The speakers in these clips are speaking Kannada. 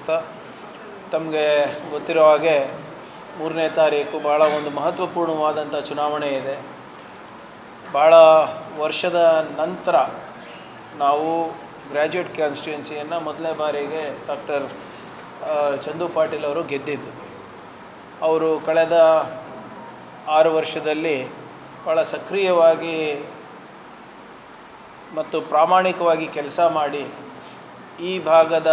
ತಿಳಿಸ್ತಾ ತಮಗೆ ಗೊತ್ತಿರೋ ಹಾಗೆ ಮೂರನೇ ತಾರೀಕು ಭಾಳ ಒಂದು ಮಹತ್ವಪೂರ್ಣವಾದಂಥ ಚುನಾವಣೆ ಇದೆ. ಭಾಳ ವರ್ಷದ ನಂತರ ನಾವು ಗ್ರ್ಯಾಜುಯೇಟ್ ಕಾನ್ಸ್ಟಿಟ್ಯೂನ್ಸಿಯನ್ನು ಮೊದಲನೇ ಬಾರಿಗೆ ಡಾಕ್ಟರ್ ಚಂದು ಪಾಟೀಲ್ ಅವರು ಗೆದ್ದಿದ್ದು. ಅವರು ಕಳೆದ ಆರು ವರ್ಷದಲ್ಲಿ ಭಾಳ ಸಕ್ರಿಯವಾಗಿ ಮತ್ತು ಪ್ರಾಮಾಣಿಕವಾಗಿ ಕೆಲಸ ಮಾಡಿ ಈ ಭಾಗದ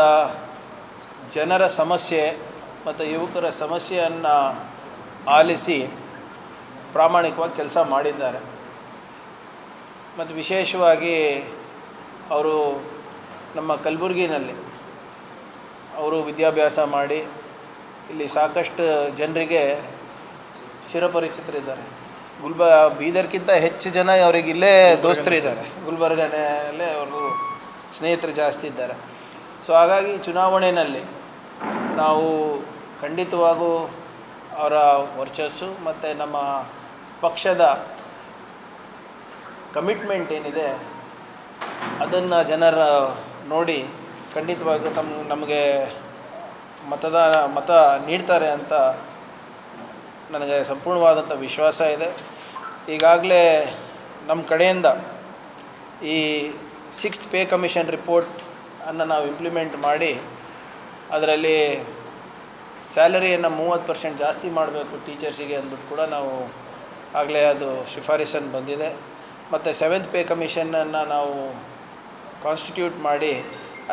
ಜನರ ಸಮಸ್ಯೆ ಮತ್ತು ಯುವಕರ ಸಮಸ್ಯೆಯನ್ನು ಆಲಿಸಿ ಪ್ರಾಮಾಣಿಕವಾಗಿ ಕೆಲಸ ಮಾಡಿದ್ದಾರೆ. ಮತ್ತು ವಿಶೇಷವಾಗಿ ಅವರು ನಮ್ಮ ಕಲಬುರಗಿನಲ್ಲಿ ಅವರು ವಿದ್ಯಾಭ್ಯಾಸ ಮಾಡಿ ಇಲ್ಲಿ ಸಾಕಷ್ಟು ಜನರಿಗೆ ಚಿರಪರಿಚಿತರಿದ್ದಾರೆ. ಗುಲ್ಬ ಬೀದರ್ಗಿಂತ ಹೆಚ್ಚು ಜನ ಅವರಿಗೆ ಇಲ್ಲೇ ದೋಸ್ತರಿದ್ದಾರೆ. ಗುಲ್ಬರ್ಗನಲ್ಲೇ ಅವರು ಸ್ನೇಹಿತರು ಜಾಸ್ತಿ ಇದ್ದಾರೆ. ಸೊ ಹಾಗಾಗಿ ಚುನಾವಣೆಯಲ್ಲಿ ನಾವು ಖಂಡಿತವಾಗೂ ಅವರ ವರ್ಚಸ್ಸು ಮತ್ತು ನಮ್ಮ ಪಕ್ಷದ ಕಮಿಟ್ಮೆಂಟ್ ಏನಿದೆ, ಅದನ್ನು ಜನರ ನೋಡಿ ಖಂಡಿತವಾಗೂ ತಮ್ಮ ನಮಗೆ ಮತದಾನ, ಮತ ನೀಡ್ತಾರೆ ಅಂತ ನನಗೆ ಸಂಪೂರ್ಣವಾದಂಥ ವಿಶ್ವಾಸ ಇದೆ. ಈಗಾಗಲೇ ನಮ್ಮ ಕಡೆಯಿಂದ ಈ ಸಿಕ್ಸ್ತ್ ಪೇ ಕಮಿಷನ್ ರಿಪೋರ್ಟ್ ಅನ್ನು ನಾವು ಇಂಪ್ಲಿಮೆಂಟ್ ಮಾಡಿ ಅದರಲ್ಲಿ ಸ್ಯಾಲರಿಯನ್ನು ಮೂವತ್ತು ಪರ್ಸೆಂಟ್ ಜಾಸ್ತಿ ಮಾಡಬೇಕು ಟೀಚರ್ಸಿಗೆ ಅಂದ್ಬಿಟ್ಟು ಕೂಡ ನಾವು ಆಗಲೇ ಅದು ಶಿಫಾರಸನ್ನು ಬಂದಿದೆ. ಮತ್ತು ಸೆವೆಂತ್ ಪೇ ಕಮಿಷನನ್ನು ನಾವು ಕಾನ್ಸ್ಟಿಟ್ಯೂಟ್ ಮಾಡಿ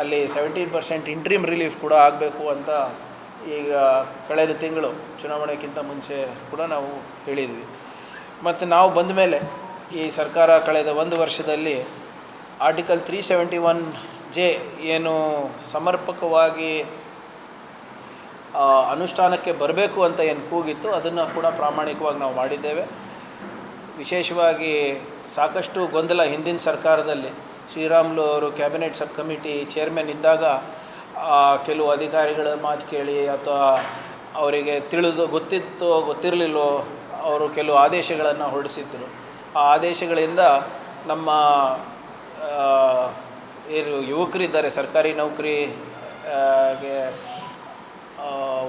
ಅಲ್ಲಿ ಸೆವೆಂಟೀನ್ ಪರ್ಸೆಂಟ್ ಇಂಟ್ರೀಮ್ ರಿಲೀಫ್ ಕೂಡ ಆಗಬೇಕು ಅಂತ ಈಗ ಕಳೆದ ತಿಂಗಳು ಚುನಾವಣೆಗಿಂತ ಮುಂಚೆ ಕೂಡ ನಾವು ಹೇಳಿದ್ವಿ. ಮತ್ತು ನಾವು ಬಂದ ಮೇಲೆ ಈ ಸರ್ಕಾರ ಕಳೆದ ಒಂದು ವರ್ಷದಲ್ಲಿ article three seventy one J ಏನು ಸಮರ್ಪಕವಾಗಿ ಅನುಷ್ಠಾನಕ್ಕೆ ಬರಬೇಕು ಅಂತ ಏನು ಕೂಗಿತ್ತು, ಅದನ್ನು ಕೂಡ ಪ್ರಾಮಾಣಿಕವಾಗಿ ನಾವು ಮಾಡಿದ್ದೇವೆ. ವಿಶೇಷವಾಗಿ ಸಾಕಷ್ಟು ಗೊಂದಲ ಹಿಂದಿನ ಸರ್ಕಾರದಲ್ಲಿ. ಶ್ರೀರಾಮುಲು ಅವರು ಕ್ಯಾಬಿನೆಟ್ ಸಬ್ ಕಮಿಟಿ ಚೇರ್ಮನ್ ಇದ್ದಾಗ ಕೆಲವು ಅಧಿಕಾರಿಗಳ ಮಾತು ಕೇಳಿ ಅಥವಾ ಅವರಿಗೆ ತಿಳಿದು ಗೊತ್ತಿತ್ತು ಗೊತ್ತಿರಲಿಲ್ಲೋ ಅವರು ಕೆಲವು ಆದೇಶಗಳನ್ನು ಹೊರಡಿಸಿದ್ದರು ಆ ಆದೇಶಗಳಿಂದ ನಮ್ಮ ಏನು ಯುವಕರಿದ್ದಾರೆ, ಸರ್ಕಾರಿ ನೌಕರಿ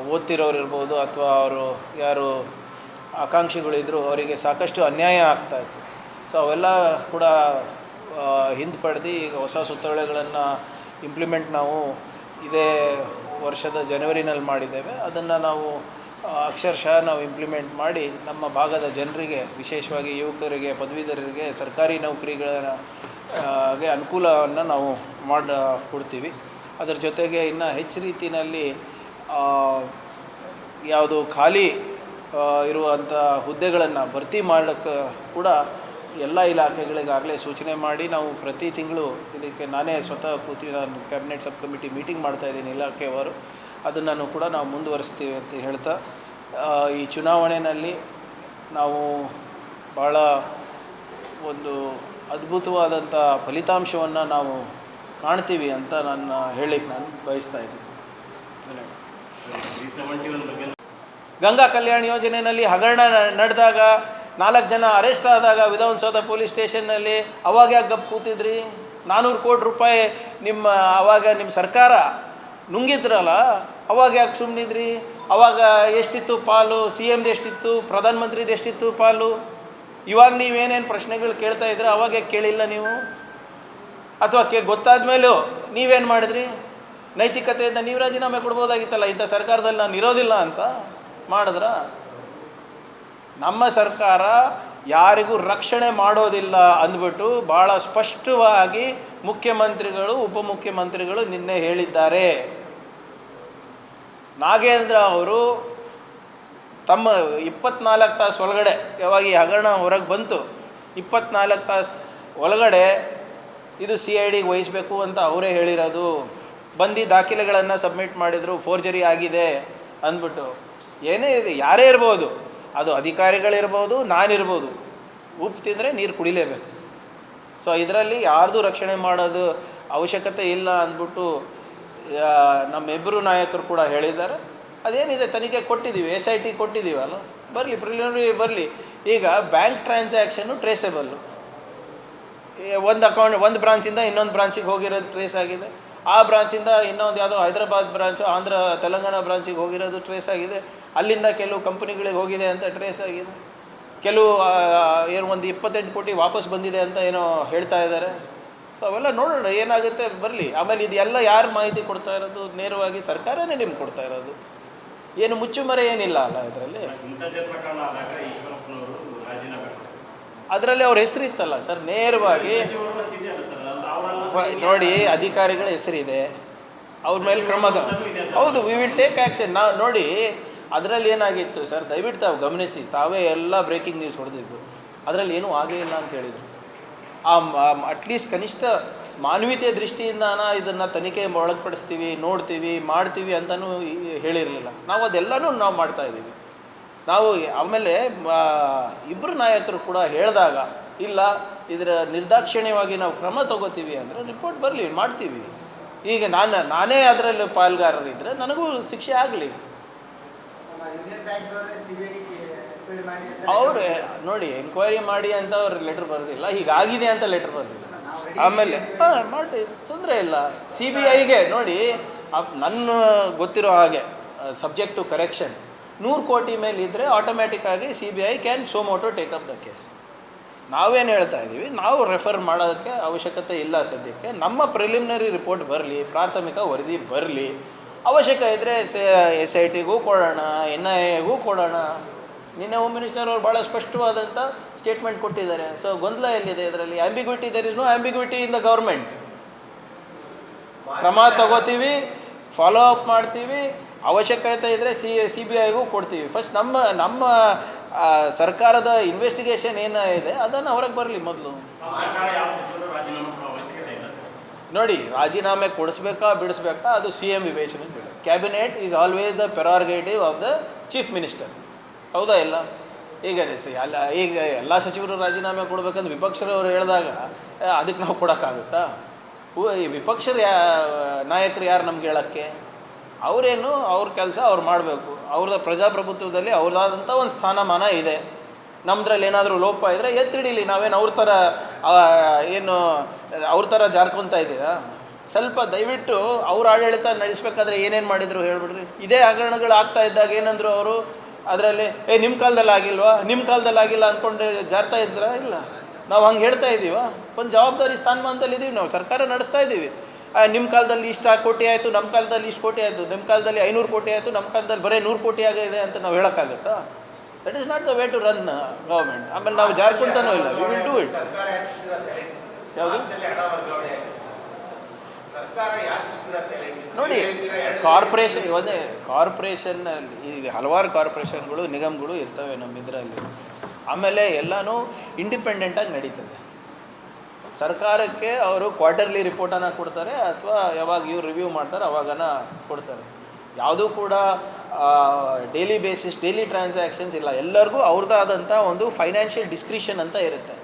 ಓದ್ತಿರೋರು ಇರ್ಬೋದು ಅಥವಾ ಅವರು ಯಾರು ಆಕಾಂಕ್ಷಿಗಳಿದ್ದರು ಅವರಿಗೆ ಸಾಕಷ್ಟು ಅನ್ಯಾಯ ಆಗ್ತಾ ಇತ್ತು. ಸೊ ಅವೆಲ್ಲ ಕೂಡ ಹಿಂದೆ ಪಡೆದು ಈಗ ಹೊಸ ಸುತ್ತೋಳೆಗಳನ್ನು ಇಂಪ್ಲಿಮೆಂಟ್ ನಾವು ಇದೇ ವರ್ಷದ ಜನವರಿನಲ್ಲಿ ಮಾಡಿದ್ದೇವೆ. ಅದನ್ನು ನಾವು ಅಕ್ಷರಶಃ ನಾವು ಇಂಪ್ಲಿಮೆಂಟ್ ಮಾಡಿ ನಮ್ಮ ಭಾಗದ ಜನರಿಗೆ ವಿಶೇಷವಾಗಿ ಯುವಕರಿಗೆ ಪದವೀಧರರಿಗೆ ಸರ್ಕಾರಿ ನೌಕರಿಗಳ ಆ, ಗೆ ಅನುಕೂಲವನ್ನು ನಾವು ಮಾಡಿ ಕೊಡ್ತೀವಿ ಅದರ ಜೊತೆಗೆ ಇನ್ನು ಹೆಚ್ಚು ರೀತಿಯಲ್ಲಿ ಯಾವುದು ಖಾಲಿ ಇರುವಂಥ ಹುದ್ದೆಗಳನ್ನು ಭರ್ತಿ ಮಾಡೋಕ್ಕೆ ಕೂಡ ಎಲ್ಲ ಇಲಾಖೆಗಳಿಗಾಗಲೇ ಸೂಚನೆ ಮಾಡಿ ನಾವು ಪ್ರತಿ ತಿಂಗಳು ಇದಕ್ಕೆ ನಾನೇ ಸ್ವತಃ ಕೂತಿ ನಾನು ಕ್ಯಾಬಿನೆಟ್ ಸಬ್ ಕಮಿಟಿ ಮೀಟಿಂಗ್ ಮಾಡ್ತಾ ಇದ್ದೀನಿ ಇಲಾಖೆಯವರು ಅದನ್ನು ಕೂಡ ನಾವು ಮುಂದುವರಿಸ್ತೀವಿ ಅಂತ ಹೇಳ್ತಾ ಈ ಚುನಾವಣೆಯಲ್ಲಿ ನಾವು ಭಾಳ ಒಂದು ಅದ್ಭುತವಾದಂಥ ಫಲಿತಾಂಶವನ್ನು ನಾವು ಕಾಣ್ತೀವಿ ಅಂತ ನನ್ನ ಹೇಳಲಿಕ್ಕೆ ನಾನು ಬಯಸ್ತಾ ಇದ್ದೀನಿ. ಧನ್ಯವಾದ. ಗಂಗಾ ಕಲ್ಯಾಣ ಯೋಜನೆಯಲ್ಲಿ ಹಗರಣ ನಡೆದಾಗ ನಾಲ್ಕು ಜನ ಅರೆಸ್ಟ್ ಆದಾಗ ವಿಧಾನಸೌಧ ಪೊಲೀಸ್ ಸ್ಟೇಷನ್ನಲ್ಲಿ ಅವಾಗ ಯಾಕೆ ಗಪ್ ಕೂತಿದ್ರಿ? ನಾನ್ನೂರು ಕೋಟಿ ರೂಪಾಯಿ ನಿಮ್ಮ, ಅವಾಗ ನಿಮ್ಮ ಸರ್ಕಾರ ನುಂಗಿದ್ರಲ್ಲ, ಅವಾಗ ಯಾಕೆ ಸುಮ್ಮನಿದ್ರಿ ಅವಾಗ ಎಷ್ಟಿತ್ತು ಪಾಲು? ಸಿ ಎಮ್ದು ಎಷ್ಟಿತ್ತು? ಪ್ರಧಾನಮಂತ್ರಿದು ಎಷ್ಟಿತ್ತು ಪಾಲು? ಇವಾಗ ನೀವೇನೇನು ಪ್ರಶ್ನೆಗಳು ಕೇಳ್ತಾ ಇದ್ರೆ, ಅವಾಗ ಯಾಕೆ ಕೇಳಿಲ್ಲ ನೀವು? ಅಥವಾ ಕೇ ಗೊತ್ತಾದ ಮೇಲೂ ನೀವೇನು ಮಾಡಿದ್ರಿ? ನೈತಿಕತೆಯಿಂದ ನೀವು ರಾಜೀನಾಮೆ ಕೊಡ್ಬೋದಾಗಿತ್ತಲ್ಲ, ಇಂಥ ಸರ್ಕಾರದಲ್ಲಿ ನಾನು ಇರೋದಿಲ್ಲ ಅಂತ ಮಾಡಿದ್ರ? ನಮ್ಮ ಸರ್ಕಾರ ಯಾರಿಗೂ ರಕ್ಷಣೆ ಮಾಡೋದಿಲ್ಲ ಅಂದ್ಬಿಟ್ಟು ಭಾಳ ಸ್ಪಷ್ಟವಾಗಿ ಮುಖ್ಯಮಂತ್ರಿಗಳು, ಉಪಮುಖ್ಯಮಂತ್ರಿಗಳು ನಿನ್ನೆ ಹೇಳಿದ್ದಾರೆ. ನಾಗೇಂದ್ರ ಅವರು ತಮ್ಮ ಇಪ್ಪತ್ನಾಲ್ಕು ತಾಸು ಒಳಗಡೆ, ಯಾವಾಗ ಈ ಹಗರಣ ಹೊರಗೆ ಬಂತು, ಇಪ್ಪತ್ನಾಲ್ಕು ತಾಸು ಒಳಗಡೆ ಇದು ಸಿ ಐ ಡಿಗೆ ವಹಿಸಬೇಕು ಅಂತ ಅವರೇ ಹೇಳಿರೋದು. ಬಂದು ದಾಖಲೆಗಳನ್ನು ಸಬ್ಮಿಟ್ ಮಾಡಿದರು ಫೋರ್ಜರಿ ಆಗಿದೆ ಅಂದ್ಬಿಟ್ಟು. ಏನೇ ಇದೆ, ಯಾರೇ ಇರ್ಬೋದು. ಅದು ಅಧಿಕಾರಿಗಳಿರ್ಬೋದು, ನಾನಿರ್ಬೋದು. ಉಪ್ಪು ತಿಂದರೆ ನೀರು ಕುಡಿಲೇಬೇಕು. ಸೊ ಇದರಲ್ಲಿ ಯಾರ್ದು ರಕ್ಷಣೆ ಮಾಡೋದು ಅವಶ್ಯಕತೆ ಇಲ್ಲ ಅಂದ್ಬಿಟ್ಟು ನಮ್ಮ ನಮ್ಮಿಬ್ಬರು ನಾಯಕರು ಕೂಡ ಹೇಳಿದ್ದಾರೆ. ಅದೇನಿದೆ, ತನಿಖೆ ಕೊಟ್ಟಿದ್ದೀವಿ ಎಸ್ ಐ ಟಿ ಕೊಟ್ಟಿದ್ದೀವಲ್ಲ ಬರಲಿ ಪ್ರಿಲಿಮಿನರಿ ಬರಲಿ. ಈಗ ಬ್ಯಾಂಕ್ ಟ್ರಾನ್ಸಾಕ್ಷನ್ನು ಟ್ರೇಸೇಬಲ್ಲು ಒಂದು ಅಕೌಂಟ್ ಒಂದು ಬ್ರಾಂಚಿಂದ ಇನ್ನೊಂದು ಬ್ರಾಂಚಿಗೆ ಹೋಗಿರೋದು ಟ್ರೇಸ್ ಆಗಿದೆ. ಆ ಬ್ರಾಂಚಿಂದ ಇನ್ನೊಂದು ಯಾವುದೋ ಹೈದರಾಬಾದ್ ಬ್ರಾಂಚು ಆಂಧ್ರ ತೆಲಂಗಾಣ ಬ್ರಾಂಚಿಗೆ ಹೋಗಿರೋದು ಟ್ರೇಸ್ ಆಗಿದೆ. ಅಲ್ಲಿಂದ ಕೆಲವು ಕಂಪ್ನಿಗಳಿಗೆ ಹೋಗಿದೆ ಅಂತ ಟ್ರೇಸ್ ಆಗಿದೆ. ಕೆಲವು ಏನು ಒಂದು ಇಪ್ಪತ್ತೆಂಟು ಕೋಟಿ ವಾಪಸ್ ಬಂದಿದೆ ಅಂತ ಏನೋ ಹೇಳ್ತಾ ಇದ್ದಾರೆ. ಸೊ ಅವೆಲ್ಲ ನೋಡೋಣ ಏನಾಗುತ್ತೆ ಬರಲಿ. ಆಮೇಲೆ ಇದೆಲ್ಲ ಯಾರು ಮಾಹಿತಿ ಕೊಡ್ತಾ ಇರೋದು? ನೇರವಾಗಿ ಸರ್ಕಾರನೇ ನಿಮ್ಗೆ ಕೊಡ್ತಾ ಇರೋದು. ಏನು ಮುಚ್ಚುಮರೆ ಏನಿಲ್ಲ ಅಲ್ಲ ಇದರಲ್ಲಿ? ಅದರಲ್ಲಿ ಅವ್ರ ಹೆಸರು ಇತ್ತಲ್ಲ ಸರ್? ನೇರವಾಗಿ ಸಚಿವರು ಅಂತ ಇದೆಯಲ್ಲ ಸರ್ ಅದು ಅವರೆಲ್ಲ ಫ- ನೋಡಿ, ಅಧಿಕಾರಿಗಳ ಹೆಸರಿದೆ. ಅವ್ರ ಮೇಲೆ ಕ್ರಮ ಹೌದು ವಿ ವಿಲ್ ಟೇಕ್ ಆ್ಯಕ್ಷನ್ ನಾವು ನೋಡಿ, ಅದರಲ್ಲಿ ಏನಾಗಿತ್ತು ಸರ್, ದಯವಿಟ್ಟು ತಾವು ಗಮನಿಸಿ, ತಾವೇ ಎಲ್ಲ ಬ್ರೇಕಿಂಗ್ ನ್ಯೂಸ್ ಹೊಡೆದಿದ್ದು. ಅದರಲ್ಲಿ ಏನೂ ಆಗೇ ಇಲ್ಲ ಅಂತ ಹೇಳಿದರು. ಆ ಅಟ್ಲೀಸ್ಟ್ ಕನಿಷ್ಠ ಮಾನವೀಯತೆಯ ದೃಷ್ಟಿಯಿಂದಾನ ಇದನ್ನು ತನಿಖೆ ಒಳಪಡಿಸ್ತೀವಿ, ನೋಡ್ತೀವಿ, ಮಾಡ್ತೀವಿ ಅಂತಲೂ ಹೇಳಿರಲಿಲ್ಲ. ನಾವು ಅದೆಲ್ಲನೂ ನಾವು ಮಾಡ್ತಾ ಇದ್ದೀವಿ. ನಾವು ಆಮೇಲೆ ಇಬ್ಬರು ನಾಯಕರು ಕೂಡ ಹೇಳಿದಾಗ ಇಲ್ಲ, ಇದರ ನಿರ್ದಾಕ್ಷಿಣ್ಯವಾಗಿ ನಾವು ಕ್ರಮ ತಗೋತೀವಿ ಅಂದರೆ ರಿಪೋರ್ಟ್ ಬರಲಿ, ಮಾಡ್ತೀವಿ. ಈಗ ನಾನು, ನಾನೇ ಅದರಲ್ಲಿ ಪಾಲ್ಗಾರರಿದ್ದರೆ ನನಗೂ ಶಿಕ್ಷೆ ಆಗಲಿ. ಅವರು, ನೋಡಿ ಎನ್ಕ್ವೈರಿ ಮಾಡಿ ಅಂತ ಅವ್ರು ಲೆಟ್ರ್ ಬರೆದಿಲ್ಲ ಹೀಗಾಗಿದೆ ಅಂತ ಲೆಟ್ರ್ ಬರೆದಿಲ್ಲ. ಆಮೇಲೆ. ಹಾಂ ಮಾಡಿ ತೊಂದರೆ ಇಲ್ಲ. ಸಿ ಬಿ ಐಗೆ ನೋಡಿ ನನ್ನ ಗೊತ್ತಿರೋ ಹಾಗೆ ಸಬ್ಜೆಕ್ಟ್ ಟು ಕರೆಕ್ಷನ್ ನೂರು ಕೋಟಿ ಮೇಲೆ ಇದ್ದರೆ ಆಟೋಮ್ಯಾಟಿಕ್ ಆಗಿ C B I can suo motu take up the case ನಾವೇನು ಹೇಳ್ತಾ ಇದ್ದೀವಿ ನಾವು ರೆಫರ್ ಮಾಡೋದಕ್ಕೆ ಅವಶ್ಯಕತೆ ಇಲ್ಲ ಸದ್ಯಕ್ಕೆ. ನಮ್ಮ ಪ್ರಿಲಿಮಿನರಿ ರಿಪೋರ್ಟ್ ಬರಲಿ, ಪ್ರಾಥಮಿಕ ವರದಿ ಬರಲಿ. ಅವಶ್ಯಕ ಇದ್ದರೆ ಎಸ್ ಐ ಟಿಗೂ ಕೊಡೋಣ ಎನ್ ಐ ಎಗೂ ಕೊಡೋಣ. ನಿನ್ನೆ ಹೋಮ್ ಮಿನಿಸ್ಟರ್ ಅವರು ಭಾಳ ಸ್ಪಷ್ಟವಾದಂಥ ಸ್ಟೇಟ್ಮೆಂಟ್ ಕೊಟ್ಟಿದ್ದಾರೆ. ಸೊ ಗೊಂದಲ ಎಲ್ಲಿದೆ ಇದರಲ್ಲಿ? Ambiguity there is no ambiguity in the government ಕ್ರಮ ತಗೋತೀವಿ ಫಾಲೋ ಅಪ್ ಮಾಡ್ತೀವಿ. ಅವಶ್ಯಕತೆ ಇದ್ದರೆ ಸಿ ಸಿ ಬಿ ಐಗೂ ಕೊಡ್ತೀವಿ. ಫಸ್ಟ್ ನಮ್ಮ ನಮ್ಮ ಆ, ಸರ್ಕಾರದ ಇನ್ವೆಸ್ಟಿಗೇಷನ್ ಏನಿದೆ ಅದನ್ನು ಹೊರಗೆ ಬರಲಿ ಮೊದಲು. ನೋಡಿ ರಾಜೀನಾಮೆ ಕೊಡಿಸ್ಬೇಕಾ ಬಿಡಿಸ್ಬೇಕಾ ಅದು ಸಿ ಎಂ ವಿವೇಚನೆ cabinet is always the prerogative of the chief minister ಹೌದಾ ಇಲ್ಲ? ಈಗ ಎಲ್ಲ ಅಲ್ಲ ಈಗ ಎಲ್ಲ ಸಚಿವರು ರಾಜೀನಾಮೆ ಕೊಡಬೇಕಂದ್ರೆ ವಿಪಕ್ಷರವರು ಹೇಳಿದಾಗ ಅದಕ್ಕೆ ನಾವು ಕೊಡೋಕ್ಕಾಗುತ್ತಾ? ಈ ವಿಪಕ್ಷದ ಯಾ ನಾಯಕರು ಯಾರು ನಮ್ಗೆ ಹೇಳೋಕ್ಕೆ? ಅವರೇನು ಅವ್ರ ಕೆಲಸ ಅವ್ರು ಮಾಡಬೇಕು. ಅವ್ರದ ಪ್ರಜಾಪ್ರಭುತ್ವದಲ್ಲಿ ಅವ್ರದಾದಂಥ ಒಂದು ಸ್ಥಾನಮಾನ ಇದೆ. ನಮ್ಮದ್ರಲ್ಲಿ ಏನಾದರೂ ಲೋಪ ಇದ್ದರೆ ಎತ್ತಿಡೀಲಿ. ನಾವೇನು ಅವ್ರ ಥರ ಏನು, ಅವ್ರ ಥರ ಜಾರ್ಕೊತಾ ಇದ್ದೀರಾ? ಸ್ವಲ್ಪ ದಯವಿಟ್ಟು ಅವ್ರ ಆಡಳಿತ ನಡೆಸ್ಬೇಕಾದ್ರೆ ಏನೇನು ಮಾಡಿದ್ರು ಹೇಳ್ಬಿಡ್ರಿ. ಇದೇ ಹಗರಣಗಳು ಆಗ್ತಾ ಇದ್ದಾಗ ಏನಂದ್ರು ಅವರು ಅದರಲ್ಲಿ, ಏ ನಿಮ್ಮ ಕಾಲದಲ್ಲಿ ಆಗಿಲ್ವಾ? ನಿಮ್ಮ ಕಾಲದಲ್ಲಿ ಆಗಿಲ್ಲ ಅಂದ್ಕೊಂಡು ಜಾರ್ತಾ ಇದ್ರ? ಇಲ್ಲ. ನಾವು ಹಂಗೆ ಹೇಳ್ತಾ ಇದ್ದೀವ ಒಂದು ಜವಾಬ್ದಾರಿ ಸ್ಥಾನಮಾನದಲ್ಲಿ ಇದ್ದೀವಿ ನಾವು ಸರ್ಕಾರ ನಡೆಸ್ತಾ ಇದ್ದೀವಿ ನಿಮ್ಮ ಕಾಲದಲ್ಲಿ ಇಷ್ಟು ಕೋಟಿ ಆಯಿತು ನಮ್ಮ ಕಾಲದಲ್ಲಿ ಇಷ್ಟು ಕೋಟಿ ಆಯಿತು ನಿಮ್ಮ ಕಾಲದಲ್ಲಿ ಐನೂರು ಕೋಟಿ ಆಯಿತು ನಮ್ಮ ಕಾಲದಲ್ಲಿ ಬರೀ ನೂರು ಕೋಟಿ ಆಗಿದೆ ಅಂತ ನಾವು ಹೇಳೋಕ್ಕಾಗುತ್ತಾ? That is not the way to run government ಆಮೇಲೆ ನಾವು ಜಾರ್ಕೊಂತಾನೂ ಇಲ್ಲ ವಿ ವಿಲ್ ಡೂ ಇಟ್ ಯಾವುದು? ನೋಡಿ ಕಾರ್ಪೊರೇಷನ್ ಒಂದೇ ಕಾರ್ಪೊರೇಷನ್ ಈಗ ಹಲವಾರು ಕಾರ್ಪೊರೇಷನ್ಗಳು ನಿಗಮಗಳು ಇರ್ತವೆ ನಮ್ಮ ಇದರಲ್ಲಿ. ಆಮೇಲೆ ಎಲ್ಲನೂ ಇಂಡಿಪೆಂಡೆಂಟಾಗಿ ನಡೀತದೆ. ಸರ್ಕಾರಕ್ಕೆ ಅವರು ಕ್ವಾರ್ಟರ್ಲಿ ರಿಪೋರ್ಟನ್ನು ಕೊಡ್ತಾರೆ ಅಥವಾ ಯಾವಾಗ ಇವ್ರು ರಿವ್ಯೂ ಮಾಡ್ತಾರೆ ಅವಾಗನ ಕೊಡ್ತಾರೆ. ಯಾವುದೂ ಕೂಡ ಡೈಲಿ ಬೇಸಿಸ್ ಡೈಲಿ ಟ್ರಾನ್ಸಾಕ್ಷನ್ಸ್ ಇಲ್ಲ. ಎಲ್ಲರಿಗೂ ಅವ್ರದ್ದಾದಂಥ ಒಂದು ಫೈನಾನ್ಷಿಯಲ್ ಡಿಸ್ಕ್ರಿಷನ್ ಅಂತ ಇರುತ್ತೆ.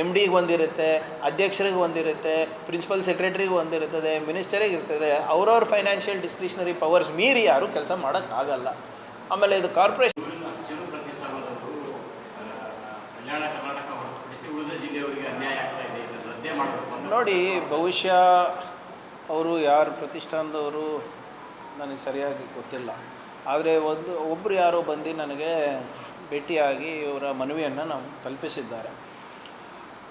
ಎಂ ಡಿಗೆ ಒಂದಿರುತ್ತೆ, ಅಧ್ಯಕ್ಷರಿಗೆ ಒಂದಿರುತ್ತೆ ಪ್ರಿನ್ಸಿಪಲ್ ಸೆಕ್ರೆಟರಿಗೆ ಒಂದಿರುತ್ತದೆ ಮಿನಿಸ್ಟರಿಗೆ ಇರ್ತದೆ. ಅವ್ರವ್ರ ಫೈನಾನ್ಷಿಯಲ್ ಡಿಸ್ಕ್ರಿಷನರಿ ಪವರ್ಸ್ ಮೀರಿ ಯಾರೂ ಕೆಲಸ ಮಾಡೋಕ್ಕಾಗಲ್ಲ. ಆಮೇಲೆ ಇದು ಕಾರ್ಪೊರೇಷನ್ ಊರಿನ ಶಿರು ಪ್ರತಿಷ್ಠಾನದವರು ಆ, ಕಲ್ಯಾಣ ಕರ್ನಾಟಕ ಹೊರತುಪಡಿಸಿ ಉಳಿದ ಜಿಲ್ಲೆಯವರಿಗೆ ಅನ್ಯಾಯ ಆಗ್ತಾ ಇದೆ ಇದನ್ನು ರದ್ದೇ ಮಾಡಬೇಕು ಅಂತ ನೋಡಿ ಬಹುಶಃ ಅವರು ಯಾರು ಪ್ರತಿಷ್ಠಾನದವರು ನನಗೆ ಸರಿಯಾಗಿ ಗೊತ್ತಿಲ್ಲ. ಆದರೆ ಒಂದು ಒಬ್ಬರು ಯಾರೋ ಬಂದು ನನಗೆ ಭೇಟಿಯಾಗಿ ಇವರ ಮನವಿಯನ್ನು ನಾವು ಕಲ್ಪಿಸಿದ್ದಾರೆ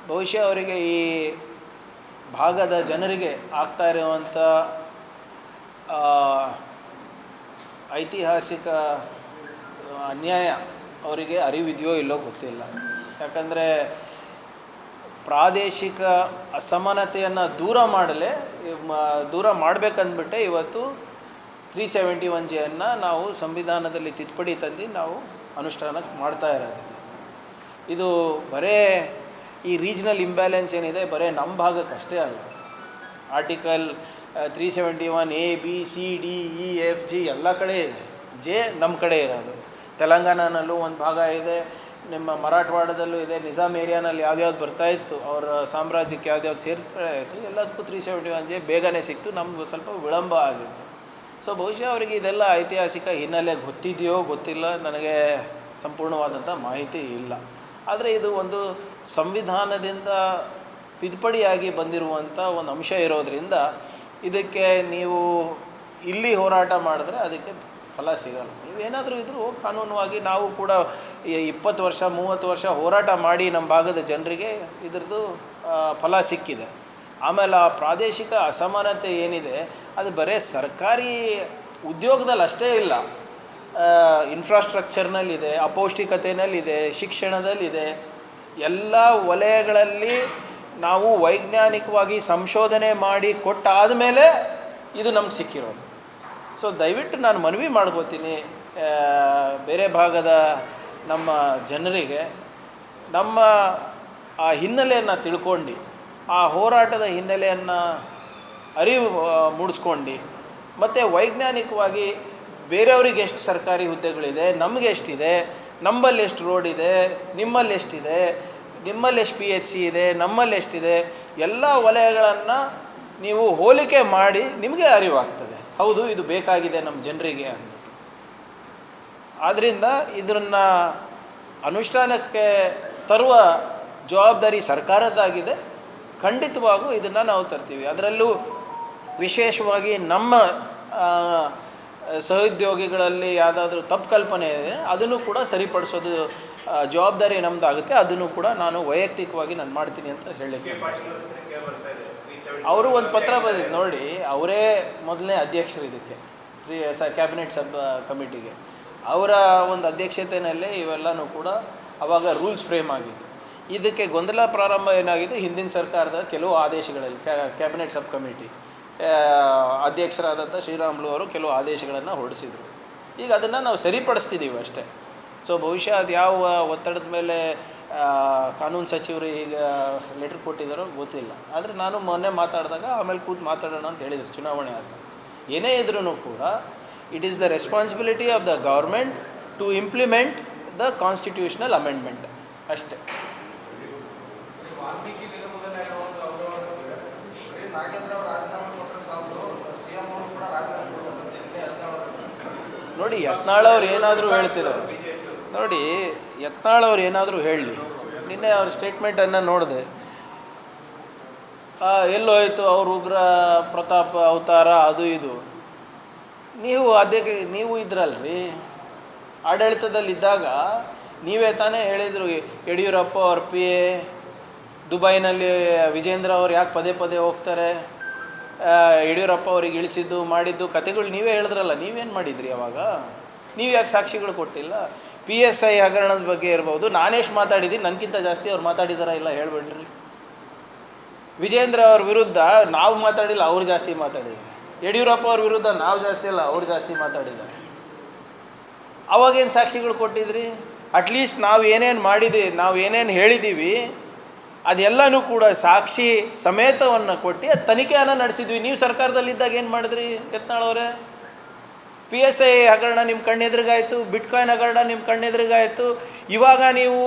ಬಹುಶಃ ಅವರಿಗೆ ಈ ಭಾಗದ ಜನರಿಗೆ ಆಗ್ತಾ ಇರುವಂಥ ಐತಿಹಾಸಿಕ ಅನ್ಯಾಯ ಅವರಿಗೆ ಅರಿವಿದೆಯೋ ಇಲ್ಲೋ ಗೊತ್ತಿಲ್ಲ. ಯಾಕಂದರೆ ಪ್ರಾದೇಶಿಕ ಅಸಮಾನತೆಯನ್ನು ದೂರ ಮಾಡಲೇ ದೂರ ಮಾಡಬೇಕಂದ್ಬಿಟ್ಟೆ ಇವತ್ತು ತ್ರೀ ಸೆವೆಂಟಿ ಒನ್ ಜೆಯನ್ನು ನಾವು ಸಂವಿಧಾನದಲ್ಲಿ ತಿದ್ದುಪಡಿ ತಂದು ನಾವು ಅನುಷ್ಠಾನಕ್ಕೆ ಮಾಡ್ತಾ ಇರೋದು. ಇದು ಬರೇ ಈ ರೀಜ್ನಲ್ ಇಂಬ್ಯಾಲೆನ್ಸ್ ಏನಿದೆ, ಬರೇ ನಮ್ಮ ಭಾಗಕ್ಕೆ ಅಷ್ಟೇ ಅಲ್ಲ. Article three seventy one A B C D E F G ಎಲ್ಲ ಕಡೆ ಇದೆ. ಜೆ ನಮ್ಮ ಕಡೆ ಇರೋದು. ತೆಲಂಗಾಣನಲ್ಲೂ ಒಂದು ಭಾಗ ಇದೆ. ನಿಮ್ಮ ಮರಾಠವಾಡದಲ್ಲೂ ಇದೆ ನಿಜಾಮ್ ಏರಿಯಾನಲ್ಲಿ ಯಾವ್ದ್ಯಾವ್ದು ಬರ್ತಾ ಇತ್ತು, ಅವರ ಸಾಮ್ರಾಜ್ಯಕ್ಕೆ ಯಾವ್ದ್ಯಾವ್ದು ಸೇರ್ತಾ ಇತ್ತು, ಎಲ್ಲದಕ್ಕೂ ತ್ರೀ ಸೆವೆಂಟಿ ಒನ್ ಜೆ ಬೇಗನೆ ಸಿಕ್ತು ನಮ್ಗೆ ಸ್ವಲ್ಪ ವಿಳಂಬ ಆಗಿತ್ತು. ಸೊ ಬಹುಶಃ ಅವರಿಗೆ ಇದೆಲ್ಲ ಐತಿಹಾಸಿಕ ಹಿನ್ನೆಲೆ ಗೊತ್ತಿದೆಯೋ ಗೊತ್ತಿಲ್ಲ, ನನಗೆ ಸಂಪೂರ್ಣವಾದಂಥ ಮಾಹಿತಿ ಇಲ್ಲ. ಆದರೆ ಇದು ಒಂದು ಸಂವಿಧಾನದಿಂದ ತಿದ್ದುಪಡಿಯಾಗಿ ಬಂದಿರುವಂಥ ಒಂದು ಅಂಶ ಇರೋದರಿಂದ ಇದಕ್ಕೆ ನೀವು ಇಲ್ಲಿ ಹೋರಾಟ ಮಾಡಿದ್ರೆ ಅದಕ್ಕೆ ಫಲ ಸಿಗಲ್ಲ. ನೀವೇನಾದರೂ ಇದ್ದರೂ ಕಾನೂನುವಾಗಿ ನಾವು ಕೂಡ ಇಪ್ಪತ್ತು ವರ್ಷ, ಮೂವತ್ತು ವರ್ಷ ಹೋರಾಟ ಮಾಡಿ ನಮ್ಮ ಭಾಗದ ಜನರಿಗೆ ಇದ್ರದ್ದು ಫಲ ಸಿಕ್ಕಿದೆ. ಆಮೇಲೆ ಆ ಪ್ರಾದೇಶಿಕ ಅಸಮಾನತೆ ಏನಿದೆ, ಅದು ಬರೀ ಸರ್ಕಾರಿ ಉದ್ಯೋಗದಲ್ಲಿ ಅಷ್ಟೇ ಇಲ್ಲ. ಇನ್ಫ್ರಾಸ್ಟ್ರಕ್ಚರ್ನಲ್ಲಿದೆ ಅಪೌಷ್ಟಿಕತೆಯಲ್ಲಿದೆ ಶಿಕ್ಷಣದಲ್ಲಿದೆ, ಎಲ್ಲ ವಲಯಗಳಲ್ಲಿ ನಾವು ವೈಜ್ಞಾನಿಕವಾಗಿ ಸಂಶೋಧನೆ ಮಾಡಿ ಕೊಟ್ಟಾದ ಮೇಲೆ ಇದು ನಮ್ಗೆ ಸಿಕ್ಕಿರೋದು. ಸೊ ದಯವಿಟ್ಟು ನಾನು ಮನವಿ ಮಾಡ್ಕೋತೀನಿ ಬೇರೆ ಭಾಗದ ನಮ್ಮ ಜನರಿಗೆ ನಮ್ಮ ಆ ಹಿನ್ನೆಲೆಯನ್ನು ತಿಳ್ಕೊಂಡು, ಆ ಹೋರಾಟದ ಹಿನ್ನೆಲೆಯನ್ನು ಅರಿವು ಮೂಡಿಸ್ಕೊಂಡು, ಮತ್ತು ವೈಜ್ಞಾನಿಕವಾಗಿ ಬೇರೆಯವ್ರಿಗೆ ಎಷ್ಟು ಸರ್ಕಾರಿ ಹುದ್ದೆಗಳಿದೆ, ನಮಗೆ ಎಷ್ಟಿದೆ, ನಮ್ಮಲ್ಲಿ ಎಷ್ಟು ರೋಡ್ ಇದೆ, ನಿಮ್ಮಲ್ಲಿ ಎಷ್ಟಿದೆ, ನಿಮ್ಮಲ್ಲಿ ಎಷ್ಟು ಪಿ ಎಚ್ ಸಿ ಇದೆ, ನಮ್ಮಲ್ಲಿ ಎಷ್ಟಿದೆ, ಎಲ್ಲ ವಲಯಗಳನ್ನು ನೀವು ಹೋಲಿಕೆ ಮಾಡಿ ನಿಮಗೆ ಅರಿವಾಗ್ತದೆ. ಹೌದು, ಇದು ಬೇಕಾಗಿದೆ ನಮ್ಮ ಜನರಿಗೆ ಅಂತ. ಆದ್ದರಿಂದ ಇದನ್ನು ಅನುಷ್ಠಾನಕ್ಕೆ ತರುವ ಜವಾಬ್ದಾರಿ ಸರ್ಕಾರದ್ದಾಗಿದೆ. ಖಂಡಿತವಾಗೂ ಇದನ್ನು ನಾವು ತರ್ತೀವಿ. ಅದರಲ್ಲೂ ವಿಶೇಷವಾಗಿ ನಮ್ಮ ಸಹೋದ್ಯೋಗಿಗಳಲ್ಲಿ ಯಾವುದಾದ್ರೂ ತಪ್ಪು ಕಲ್ಪನೆ ಇದೆ, ಅದನ್ನು ಕೂಡ ಸರಿಪಡಿಸೋದು ಜವಾಬ್ದಾರಿ ನಮ್ಮದಾಗುತ್ತೆ ಅದನ್ನು ಕೂಡ ನಾನು ವೈಯಕ್ತಿಕವಾಗಿ ನಾನು ಮಾಡ್ತೀನಿ ಅಂತ ಪಾಟೀಲ್ ಅವ್ರ ಒಂದು ಪತ್ರ ಬರೆದಿದ್ದು ನೋಡಿ. ಅವರೇ ಮೊದಲನೇ ಅಧ್ಯಕ್ಷರು ಇದಕ್ಕೆ ಕ್ಯಾಬಿನೆಟ್ ಸಬ್ ಕಮಿಟಿಗೆ. ಅವರ ಒಂದು ಅಧ್ಯಕ್ಷತೆಯಲ್ಲೇ ಇವೆಲ್ಲನೂ ಕೂಡ ಅವಾಗ ರೂಲ್ಸ್ ಫ್ರೇಮ್ ಆಗಿದೆ ಇದಕ್ಕೆ ಗೊಂದಲ ಪ್ರಾರಂಭ ಏನಾಗಿದೆ? ಹಿಂದಿನ ಸರ್ಕಾರದ ಕೆಲವು ಆದೇಶಗಳಲ್ಲಿ ಕ್ಯಾಬಿನೆಟ್ ಸಬ್ ಕಮಿಟಿ ಅಧ್ಯಕ್ಷರಾದಂಥ ಶ್ರೀರಾಮುಲು ಅವರು ಕೆಲವು ಆದೇಶಗಳನ್ನು ಹೊರಡಿಸಿದರು. ಈಗ ಅದನ್ನು ನಾವು ಸರಿಪಡಿಸ್ತಿದ್ದೀವಿ ಅಷ್ಟೇ. ಸೊ ಬಹುಶಃ ಅದು ಯಾವ ಒತ್ತಡದ ಮೇಲೆ ಕಾನೂನು ಸಚಿವರು ಈಗ ಲೆಟ್ರ್ ಕೊಟ್ಟಿದ್ದಾರೋ ಗೊತ್ತಿಲ್ಲ. ಆದರೆ ನಾನು ಮೊನ್ನೆ ಮಾತಾಡಿದಾಗ ಆಮೇಲೆ ಕೂತು ಮಾತಾಡೋಣ ಅಂತ ಹೇಳಿದರು, ಚುನಾವಣೆ ಆದ ಏನೇ ಇದ್ರೂ ಕೂಡ it is the responsibility of the government to implement the constitutional amendment ಅಷ್ಟೇ. ನೋಡಿ, ಯತ್ನಾಳ್ ಅವ್ರು ಏನಾದರೂ ಹೇಳ್ತಿದ್ದಾರೆ ನೋಡಿ, ಯತ್ನಾಳ್ ಅವ್ರು ಏನಾದರೂ ಹೇಳಲಿ ನಿನ್ನೆ ಅವ್ರ ಸ್ಟೇಟ್ಮೆಂಟನ್ನು ನೋಡಿದೆ. ಎಲ್ಲೋಯ್ತು, ಅವ್ರ ಉಗ್ರ ಪ್ರತಾಪ್ ಅವತಾರ, ಅದು ಇದು. ನೀವು ಅದಕ್ಕೆ ನೀವು ಇದ್ರಲ್ರಿ. ಆಡಳಿತದಲ್ಲಿದ್ದಾಗ ನೀವೇ ತಾನೇ ಹೇಳಿದರು ಯಡಿಯೂರಪ್ಪ ಅವ್ರ ಪಿ ಎ, ದುಬೈನಲ್ಲಿ ವಿಜೇಂದ್ರ ಅವ್ರು ಯಾಕೆ ಪದೇ ಪದೇ ಹೋಗ್ತಾರೆ? ಯಡಿಯೂರಪ್ಪ ಅವ್ರಿಗೆ ಇಳಿಸಿದ್ದು, ಮಾಡಿದ್ದು ಕತೆಗಳು ನೀವೇ ಹೇಳಿದ್ರಲ್ಲ, ನೀವೇನು ಮಾಡಿದ್ರಿ ಅವಾಗ? ನೀವು ಯಾಕೆ ಸಾಕ್ಷಿಗಳು ಕೊಟ್ಟಿಲ್ಲ? ಪಿ ಎಸ್ ಐ ಹಗರಣದ ಬಗ್ಗೆ ಇರ್ಬೋದು ನಾನೆಷ್ಟು ಮಾತಾಡಿದ್ದೀನಿ ನನಗಿಂತ ಜಾಸ್ತಿ ಅವ್ರು ಮಾತಾಡಿದಾರ ಇಲ್ಲ ಹೇಳ್ಬೇಡ್ರಿ. ವಿಜೇಂದ್ರ ಅವ್ರ ವಿರುದ್ಧ ನಾವು ಮಾತಾಡಿಲ್ಲ, ಅವ್ರು ಜಾಸ್ತಿ ಮಾತಾಡಿದ್ದಾರೆ. ಯಡಿಯೂರಪ್ಪ ಅವ್ರ ವಿರುದ್ಧ ನಾವು ಜಾಸ್ತಿ ಅಲ್ಲ, ಅವ್ರು ಜಾಸ್ತಿ ಮಾತಾಡಿದ್ದಾರೆ. ಅವಾಗೇನು ಸಾಕ್ಷಿಗಳು ಕೊಟ್ಟಿದ್ರಿ? ಅಟ್ಲೀಸ್ಟ್ ನಾವು ಏನೇನು ಮಾಡಿದ್ದೀವಿ ನಾವು ಏನೇನು ಹೇಳಿದ್ದೀವಿ ಅದೆಲ್ಲನೂ ಕೂಡ ಸಾಕ್ಷಿ ಸಮೇತವನ್ನು ಕೊಟ್ಟು ಅದು ತನಿಖೆಯನ್ನು ನಡೆಸಿದ್ವಿ. ನೀವು ಸರ್ಕಾರದಲ್ಲಿದ್ದಾಗ ಏನು ಮಾಡಿದ್ರಿ ಯತ್ನಾಳವರೇ ಪಿ ಎಸ್ ಐ ಹಗರಣ ನಿಮ್ಮ ಕಣ್ಣೆದುರಿಗಾಯಿತು ಬಿಟ್ಕಾಯಿನ್ ಹಗರಣ ನಿಮ್ಮ ಕಣ್ಣೆದುರಿಗಾಯಿತು. ಇವಾಗ ನೀವು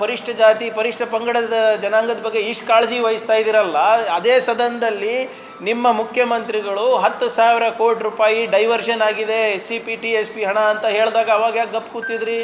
ಪರಿಷ್ಠ ಜಾತಿ, ಪರಿಷ್ಠ ಪಂಗಡದ ಜನಾಂಗದ ಬಗ್ಗೆ ಇಷ್ಟು ಕಾಳಜಿ ವಹಿಸ್ತಾ ಇದ್ದೀರಲ್ಲ, ಅದೇ ಸದನದಲ್ಲಿ ನಿಮ್ಮ ಮುಖ್ಯಮಂತ್ರಿಗಳು ಹತ್ತು ಸಾವಿರ ಕೋಟಿ ರೂಪಾಯಿ ಡೈವರ್ಷನ್ ಆಗಿದೆ S C P T S P ಹಣ ಅಂತ ಹೇಳಿದಾಗ ಅವಾಗ ಯಾಕೆ ಗಪ್ ಕೂತಿದ್ರಿ?